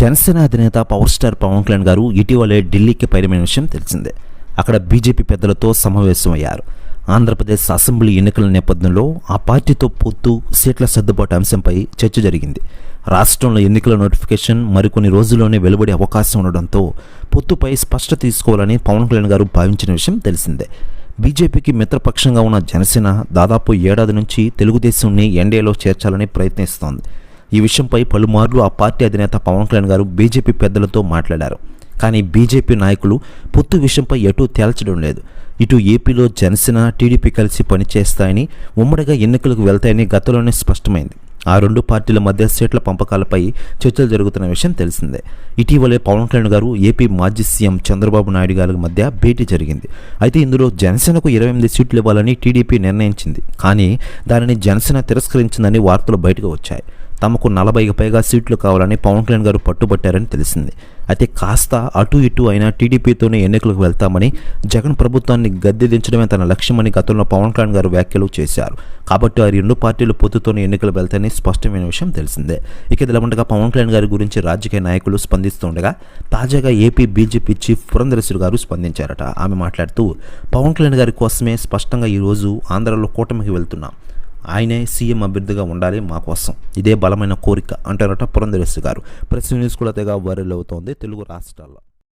జనసేన అధినేత power star Pawan Kalyan గారు ఇటీవలే ఢిల్లీకి పయనమైన విషయం తెలిసిందే. అక్కడ బీజేపీ పెద్దలతో సమావేశమయ్యారు. ఆంధ్రప్రదేశ్ అసెంబ్లీ ఎన్నికల నేపథ్యంలో ఆ పార్టీతో పొత్తు సీట్ల సర్దుబాటు అంశంపై చర్చ జరిగింది. రాష్ట్రంలో ఎన్నికల నోటిఫికేషన్ మరికొన్ని రోజుల్లోనే వెలువడే అవకాశం ఉండడంతో పొత్తుపై స్పష్టత తీసుకోవాలని పవన్ కళ్యాణ్ గారు భావించిన విషయం తెలిసిందే. బీజేపీకి మిత్రపక్షంగా ఉన్న జనసేన దాదాపు ఏడాది నుంచి తెలుగుదేశంని ఎన్డీఏలో చేర్చాలని ప్రయత్నిస్తోంది. ఈ విషయంపై పలుమార్లు ఆ పార్టీ అధినేత పవన్ కళ్యాణ్ గారు బీజేపీ పెద్దలతో మాట్లాడారు. కానీ బీజేపీ నాయకులు పొత్తు విషయంపై ఎటూ తేల్చడం లేదు. ఇటు ఏపీలో జనసేన టీడీపీ కలిసి పనిచేస్తాయని ఉమ్మడిగా ఎన్నికలకు వెళ్తాయని గతంలోనే స్పష్టమైంది. ఆ రెండు పార్టీల మధ్య సీట్ల పంపకాలపై చర్చలు జరుగుతున్న విషయం తెలిసిందే. ఇటీవలే పవన్ కళ్యాణ్ గారు ఏపీ మాజీ సీఎం చంద్రబాబు నాయుడు గారి మధ్య భేటీ జరిగింది. అయితే ఇందులో జనసేనకు ఇరవై ఎనిమిది సీట్లు ఇవ్వాలని టీడీపీ నిర్ణయించింది. కానీ దానిని జనసేన తిరస్కరించిందని వార్తలు బయటకు వచ్చాయి. తమకు నలభైకి పైగా సీట్లు కావాలని పవన్ కళ్యాణ్ గారు పట్టుబట్టారని తెలిసింది. అయితే కాస్త అటు ఇటు అయినా టీడీపీతోనే ఎన్నికలకు వెళ్తామని జగన్ ప్రభుత్వాన్ని గద్దె దించడమే తన లక్ష్యమని గతంలో పవన్ కళ్యాణ్ గారు వ్యాఖ్యలు చేశారు. కాబట్టి ఆ రెండు పార్టీలు పొత్తుతోనే ఎన్నికలు వెళ్తాయని స్పష్టమైన విషయం తెలిసిందే. ఇక ఇదిలా ఉండగా పవన్ కళ్యాణ్ గారి గురించి రాజకీయ నాయకులు స్పందిస్తుండగా తాజాగా ఏపీ బీజేపీ చీఫ్ పురంధరేశ్వరి గారు స్పందించారట. ఆమె మాట్లాడుతూ పవన్ కళ్యాణ్ గారి కోసమే స్పష్టంగా ఈరోజు ఆంధ్రలో కూటమికి వెళ్తున్నాం. ఆయనే సీఎం అభ్యర్థిగా ఉండాలి మా కోసం. ఇదే బలమైన కోరిక అంటారట పురంధరేశ్వరి గారు. ప్రెస్ న్యూస్ కూడా తెగ వైరల్ అవుతోంది తెలుగు రాష్ట్రాల్లో.